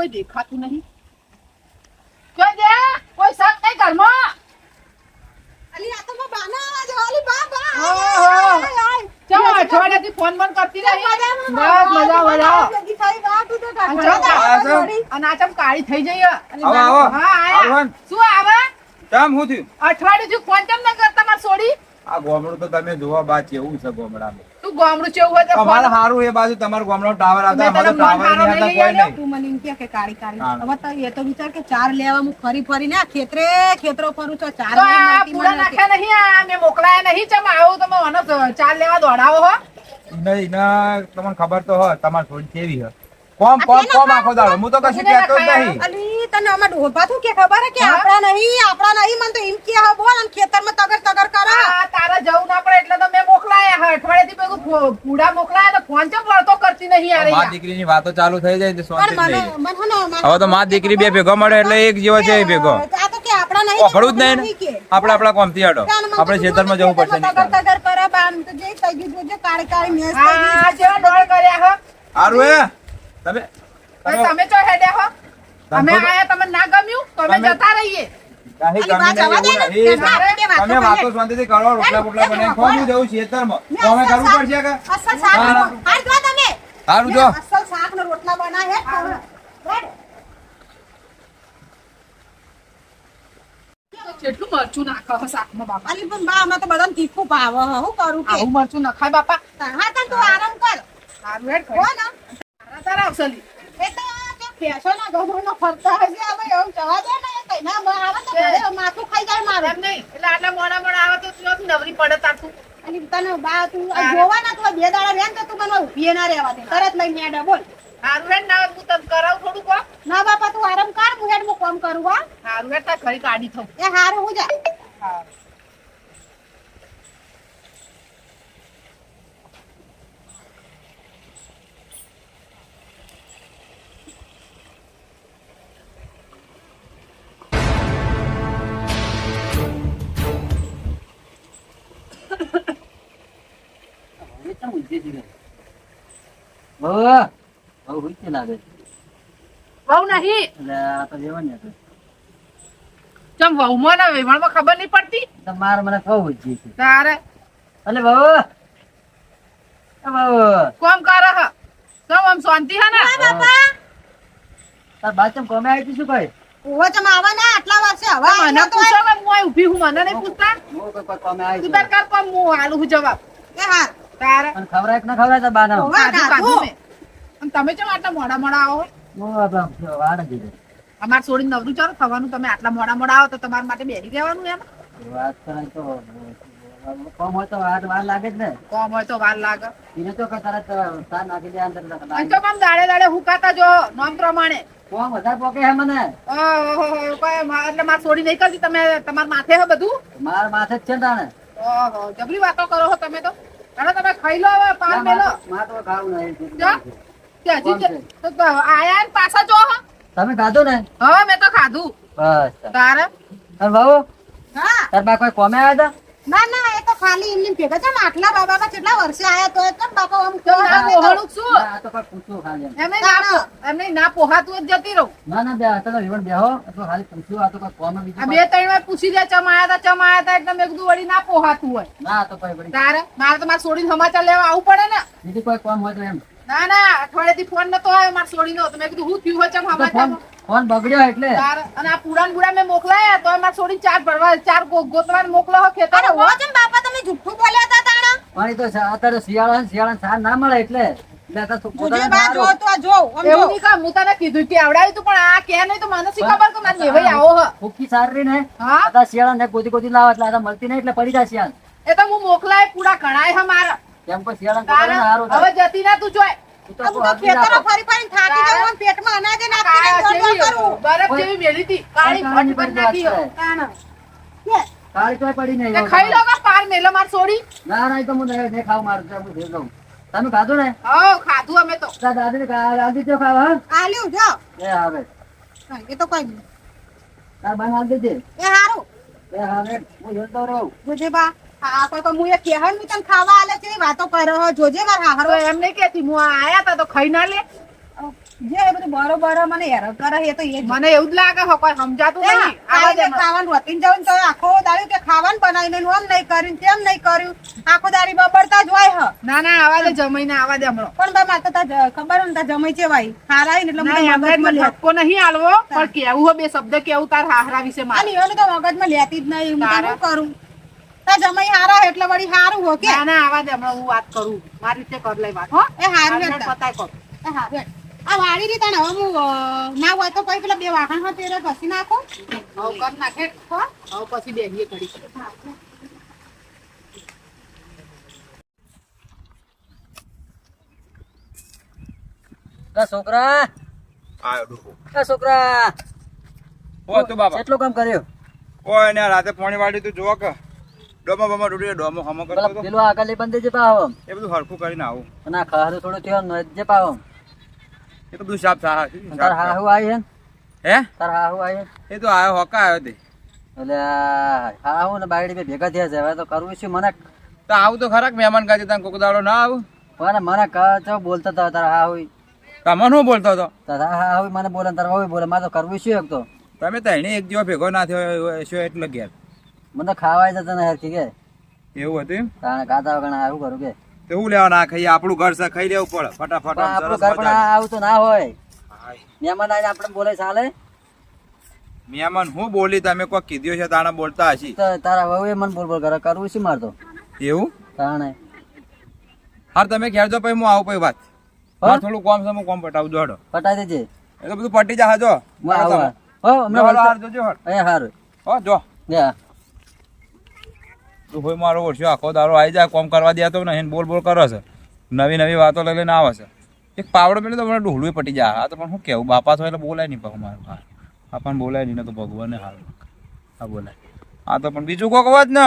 કોઈ દેખાતું નહીં. કોઈ દે કોઈ શક નહીં ઘરમાં. અલી આ તો મો બાના અવાજ ઓલી બા, બા, આય. અઠવાડિયાથી ફોન બંધ કરતી નહીં બસ મજા મજા. અને આ શું? વળી. અને આ ચમ કાળી થઈ જઈ આવો, આવો. હા આયા. શું આવે? કેમ હું થયું? અઠવાડિયું ફોન કેમ ન કરતા? માર છોડી આ ગોમડું તો તમે જોવા બાદ કેવું છે ગોમડામાં? તું ગામડું ચેવું હોય તો અમારે સારું એ બાજુ તમારું ગોમડો ટાવર આવતા અમારું ટાવર નહીં નહીં કોઈ નહીં. તું મને એમ કે કે કાળી કાળી. હવે તો એ તો વિચાર કે ચાર લેવા હું ફરી ફરીને આ ખેતરે ખેતરો ફરું છું ચાર તો આ પૂરા નાખ્યા નહીં આ મે મોકલાયા નહીં ચમ આવું તમે મને ચાર લેવા દોડાવો હો. નહીં ના તમને ખબર તો હોય તમાર થોડી કેવી હોય. કોમ કોમ કોમ આખો દાડો. હું તો કશું કહેતો જ નહીં. અલી તને અમાર ઢોપા તું કે ખબર હે કે આપડા આપણા નહીં આપણા નહીં? મને તો એમ કે હા બોલ અને ખેતરમાં તગર તગર કરા. તારા જવું ના પડે એટલે તો મેં મોકલાયા હે. અઠવાડિયાથી પેલું ફો- પૂડા મોકલાયા તો ફોન ચમ વળતો કરતી નહીં યાર મા. દીકરીની વાતો ચાલુ થઈ જાય તો શાંતિ નહીં હવે તો મા દીકરી બે ભેગો મળે એટલે એક જેવો છે એ ભેગો. આ તો કે આપડા નહીં ઓખડું જ નહીં. આપણે આપણા કોમથી હટો આપણે ખેતરમાં જવું પડશે નહીં. કરતા કરે બા, આમ તો જે થઈ ગયું જો કાળી કાળી મેસ થઈ ગઈ. આ જેવા ડોળ કર્યા હો. સારું હે. તમે? તમે તમે ચો હેડ્યા હો. અમે આયા તમને ના ગમ્યું? તમે- જતા રહીએ. ને. ના, તમે વાતો શાંતિથી કરો રોટલા બોટલા જવું ખેતરમાં કરવું પડશે કે. નો-. સારું જો. અસલ શાક ને રોટલા હે. કેટલું મરચું નાખો શાકમાં બાપા. અલી પણ બા અમે તો બધાને તીખું ભાવ હું. કરું કે? આવું મરચું નખાય બાપા. હા તને તું આરામ કર. સારું હેડ હો. ને તારા એ તો ગમણનો ફરતા હશે હવે એવું જવા દે ને. માથું ખાઈ જાય મારું. એમ નહીં. એટલે આટલા મોડા મોડા આવે તો નવરી પડે તારતું. અને તને બા તું તું બે દાડા રેન તો તું મને ઊભી ના રહેવા દે. તરત બોલ સારું હેડ ના હું તને કરાવ થોડું કો ના બાપા તું આરામ કર હું હેડ હું કામ કરું હા. સારું હેડ કાઢી થઉં. એ હારું હું જા. વહુ નહીં. ચમ વહુમાં ના વેવાણમાં ખબર નહીં પડતી? તમારે મને કહું છે. તારે. અલે બહુ બહુ કોમ કર હ? આમ શાંતિ હે ને? બાપા. તાર કોમે આવી શું કઈ ઓવો ચમ આવા ના આટલા વર્ષે હવે તો મને પૂછો કે હું ઊભી હું મને નહીં પૂછતા? હું કોઈ કોમે આવી તું તાર કર કોમ હું હું જવાબ. તારે? અને ખવડાય ના ખવડાય તાર બાનો કાઢું કાઢું. કાઢું અને તમે ચમ આટલા મોડા મોડા આવો? હું આપણા વાડ દીધું અમાર છોડીને નવરું ચાલો થવાનું તમે આટલા મોડા મોડા આવો તો તમારા માટે બેરી રહેવાનું એમ. વાત કરે તો કોમ હોય તો વાર વાર લાગે જ ને. કોમ હોય તો વાર લાગે. એને તો તરત તાર નાખી દે અંદર અને તો દાડે દાડે હુકાતા જો નોમ પ્રમાણે. કોમ વધારે પોકે હે મને? ઓહો, એટલે માર છોડી નહીં કરતી તમે તમારા માથે હે બધું? માર માથે જ છે ને તાણે. ઓહો જબરી વાતો કરો હો તમે તો. ચાલો તમે ખાઈ લો હવે પાન મેલો. માર તો- ખાવું નહીં. તે આયા ને પાછા જો. તમે ખાધું ને? હા મેં તો ખાધું. બસ. તારે? અને બાબુ હા. તાર બા કોઈ કોમે આવ્યા હતા ના ના ખાલી એમની ભેગા છે આટલા બાબા માં કેટલા વર્ષે આયા તો કેમ બાપા આમ તો ના પોહળું શું આ તો કોઈ પૂછ્યું ખાલી એમ. એમને ના એમને ના. પોહાતું જ જતી રહું. ના ના બે હતા તો વિવણ બેહો. અથવા ખાલી પૂછ્યું આ તો કોઈ કોમ બીજું બે ત્રણ વાર પૂછી દે ચમ આયા તા ચમ આયા તા એટલે મેં કીધું વળી ના પોહાતું હોય. ના તો કોઈ વળી. તારે મારે તો માર છોડીને સમાચાર લેવા આવવું પડે ને. બીજું કોઈ કોમ હોય તો એમ. ના ના અઠવાડિયાથી ફોન નતો આવ્યો મારે છોડીનો તો મેં કીધું હું થયું હોય ચમ સમાચાર ફોન બગડ્યો એટલે. અને આ પુરાણ બુડા મેં મોકલાયા તો એમાં છોડી ચાર ભરવા ચાર ગો- ગોતવા મોકલો હો ખેતર અરે હો જેમ બાપા તમે જુઠ્ઠું બોલ્યા હતા તાણા? પાણી તો સા- અત્યારે શિયાળા શિયાળા સાર ના મળે એટલે. એટલે અત્યારે તો જોજે પોતાને બા સારું. જો તો આ જો આમ જો. એવું નહીં કામ હું તને કીધું કે આવડાવ્યું તું આ કે નહીં તો મને શી ખબર કે મારે નેવાઈ આવો હ. ફૂંકી સારી ને હા? અત્યારે ને ગોતી ગોતી લાવે એટલે મળતી નહીં એટલે પડી જાય શિયાળ. એ તો હું મોકલાય પૂરા ઘણાય હે મારા. કેમ કોઈ શિયાળા સારું હવે જતી ના તું જોય. તમે ખાધું ને? ખાધું અમે તો. ખા- દાદી તો ખાવા આલ્યું જો. એ આવે. એ તો કઈ. તાર બાને આલ દેજે એ હારું. એ આવે. હું જોતો રહું. જોજે બા. આ કોઈ કોઈ મુએ કહેવાનું નહીં તને ખાવા આલે છે વાતો કરે જોજે માર હારો એમ નહીં કેતી હું આયા તા તો ખાઈ ના લે. જે એ બધું બરોબર મને હેરાન કરે એ તો એ જ. મને એવું જ લાગે હો કોઈ સમજાતું નહીં. આવા દે ખાવાનું રોટીને જવું તો આખો દાડી કે ખાવાનું બનાવીને એનું આમ કર્યું તેમ નહીં કર્યું. આખો દાડી બબડતા જ હોય હ. ના ના આવા દે જમાઈને આવા દે હમણાં. પણ બા મારે તો ખબર હોય ને જમાઈ છે ભાઈ હારા આઈને એટલે મને ઠપકો નહીં આલવો પણ કેવું હો બે શબ્દ કેવું તાર હાહરા વિશે મારે. અને એનું તો મગજમાં લેતી જ નહીં. હું શું કરું? તાર જમાઈ હારા એટલે વળી હારું હો કે. ના ના આવા દે હમણાં હું વાત કરું. મારી રીતે કર લઈ વાત હો. એ હારું ને પતાય કર. એ હારું આ વાળી રીતે ને હવે હું ના હોય તો કઈ પેલા બે વાહણ હા તેરે ઘસી નાખો. હવે કર નાખે હો. હવે પછી બેહીએ ઘડી કા છોકરા. આયો ડૂબો. કા છોકરા. હો તું બાબા. કેટલું કામ કર્યું? ઓય ને રાતે પાણી વાળી તું જોવા કે? ડોમો બમો ડૂડી ડોમો હમો કરતો પેલું આગળ બંધ જે એ બધું હરખું કરીને આવું. અને આ ખારું થોડું થયો ને જે પાવો એ તો બધું સાફ થા તાર હાહુ આવી હે? હે? તાર હાહુ આવી એ તો આયો હોકા આવ્યો તે. એટલે હાહુ ને બાયડી બે ભેગા થયા છે. હવે તો કરવું શું મને? તો આવું તો ખરા મહેમાન કાજે તને કોક દાડો ના આવું? મને મને કહો છો બોલતા હતા તારા હાહુ. તમને શું બોલતો હતો? તારા હાહુ મને બોલે તારા હાહુ બોલે. મારે તો કરવું શું એક તો? તમે તો એને એક દિવસ ભેગો ના થયો શું એટલે ઘેર. મને ખાવાય જતા ને હરખી કે. એવું હતું તાણે ખાતા વગર આવું કરું કે. એવું લેવા ના ખાઈ આપણું ઘર છે ખાઈ લેવું પડે. ફટાફટ આપણું ઘર પણ આવું તો ના હોય. મહેમાન આવીને આપણે બોલે ચાલે મહેમાન હું બોલી તમે કોઈ કીધું છે તાણે બોલતા હશી. તારા વહુ એ મને બોલ બોલ કરે કરવું શું મારતો એવું? તાણે. હાર તમે ખેડજો પછી હું આવું પછી વાત. મારે થોડું કોમ છે હું કોમ પટાવું જોડો. પટાઈ દેજે. એ તો બધું પટી જા જો. હું આવું હો. અમને હાર જોજો હાર. એ હારું. હો જો. યા તું ભાઈ મારો ઓછો, આખો દારો આવી જાય કોમ કરવા દેતો નહીં, બોલ બોલ કરે છે. નવી નવી વાતો લઈ લઈને આવે છે. એક પાવડો પેલો તો મને ડોહલું પટી જાય. આ તો પણ શું કહેવું બાપા તો એટલે બોલાય નહીં પાછું મારું હા આપણને બોલાય નહીં તો ભગવાનને હાલ. હા, બોલાય. આ તો પણ બીજું કોક વાત ને?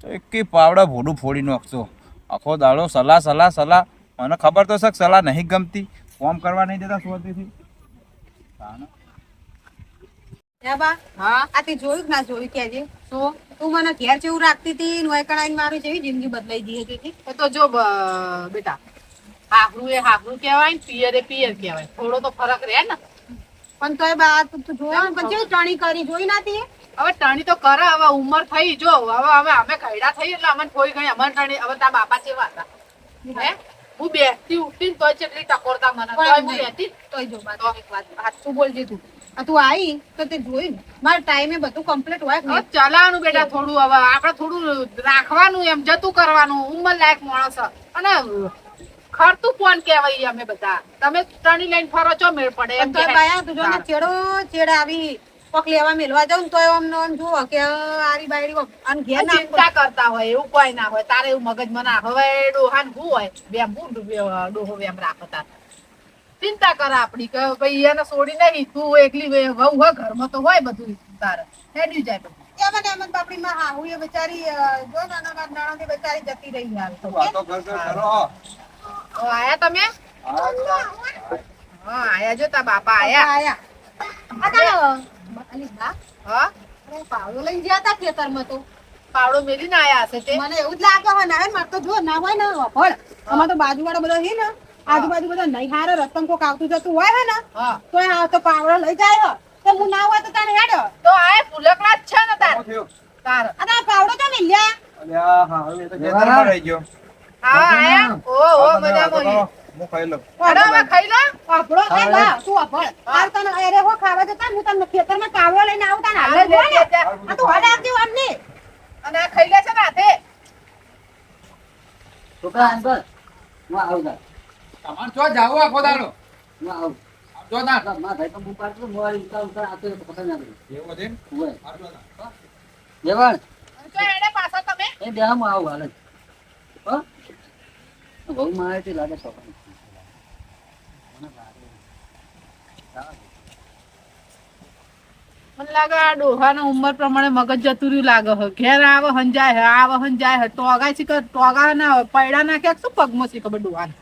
તો એક પાવડા ભોડું ફોડી નાખશો આખો દાડો સલાહ સલાહ સલાહ. મને ખબર તો છે સલાહ નહીં ગમતી. કોમ કરવા નહીં દેતા શોધીથી હા બા. હા, આ તે જોયું ના જોયું કેજે શું? તું મને ઘેર જેવું રાખતી હતી ને ઓય મારી જેવી જિંદગી બદલાઈ દી હતી એ તો જો બેટા હાહરું એ હાહરું કહેવાય પિયર એ પિયર કહેવાય. થોડો તો ફરક રહે ને. પણ તોય બા તું જોવા પણ ને ટણી કરી જોઈ નાતી હવે ટણી તો કરે હવે ઉંમર થઈ જો હવે હવે અમે ઘરડા થઈ એટલે અમને કોઈ ગઈ અમર ટણી હવે તારા બાપા જેવા હતા? હે? હું બેસતી ઉઠતી તો તોય ચેટલી ટકોરતા મને તોય હું બેસતી તોય જો વાત સાચું બોલજે તું. તું આવી તો તે જોયું મારા ટાઈમે બધું કમ્પ્લીટ હોય? ચલાવવાનું બેટા થોડું હવે. આપણે થોડું રાખવાનું એમ જતું કરવાનું ઉંમર લાયક માણસ અને ખરતું કોણ કહેવાય અમે બધા. તમે ટણી લાઈન ફરો છો મેળ પડે એમ બાયા તું જો ને ચેડો ચેડ આવી. પગ લેવા મેલવા જાઉં તો એમ ને જુઓ કે આરી બાયરી અને ઘેર ના ચિંતા કરતા હોય એવું કોઈ ના હોય. તારે એવું મગજમાં ના હવે ડોહાન હું હોય? બે હું ડોહો એમ રાખો તાર ચિંતા કરે આપડી. કે ભાઈ એને છોડી નહીં તું એકલી વહુ હોય ઘરમાં તો હોય બધું તારે. હેડ્યું જાય બધું. એમાં ને બાપડી માં હા એ બચારી જો નાના નાના નાણાંની બચારી જતી રહી યાર. તો વાતો કર કર કરો આયા તમે? હા આયા જો તા બાપા આયા. આયા. અલી બા હા? પાવડો લઈ ગયા તા ખેતરમાં તો. પાવડો મેલીને આયા હશે તે? મને એવું જ લાગે ના માર તો જો ના હોય ને વફળ અમાર તો બાજુવાળા બધા છે ને આજુબાજુ બધા નહીં હારે રસ્તમ કોક આવતું જતું હોય હે ને તો એ આ તો પાવડો લઈ જાય તો હું ના હોય તો તારે હેડો. તો આ ફૂલકડા જ છે ને તાર? તાર. આ પાવડો તો મિલ્યા અલ્યા, હા, હવે તો ખેતરમાં રહી ગયો. હા આયા? ઓ ઓ હા, તમે મજા વાતો મોની કરો. હું ખાઈ લઉં. અરે હવે ખાઈ લે. પાપડો એ બા તું અફળ તાર તને અરે હો ખાવા જતા હું તમને ખેતરમાં પાવડો લઈને આવું તાર હાલે જો ને. આ તું હડ આવતી વાર અને આ ખાઈ લે છે ને હાથે? છોકરા હું આવું. તમારે ચો જાવું આખો દાડો? હું આવું. જો તાર. મારા ભાઈ તો બૂમ પાડતો હું આ ઉતાર ઉતાર આતો તો ના ગયો. એવું હતું એમ? ઊભો. હા, જો તો એને પાછા તમે. એ બે હું આવું હાલ. હો? બહુ મારે તે લાગે મને લાગે આ ડોહાના ઉંમર પ્રમાણે મગજ જતું રહ્યું લાગે હે ઘેર આવે હંજાય હે આવે હંજાય હે. ટોગા શીખર ટોગા ના પૈડા નાખ્યા શું પગમાં છે ખબર ડોહાને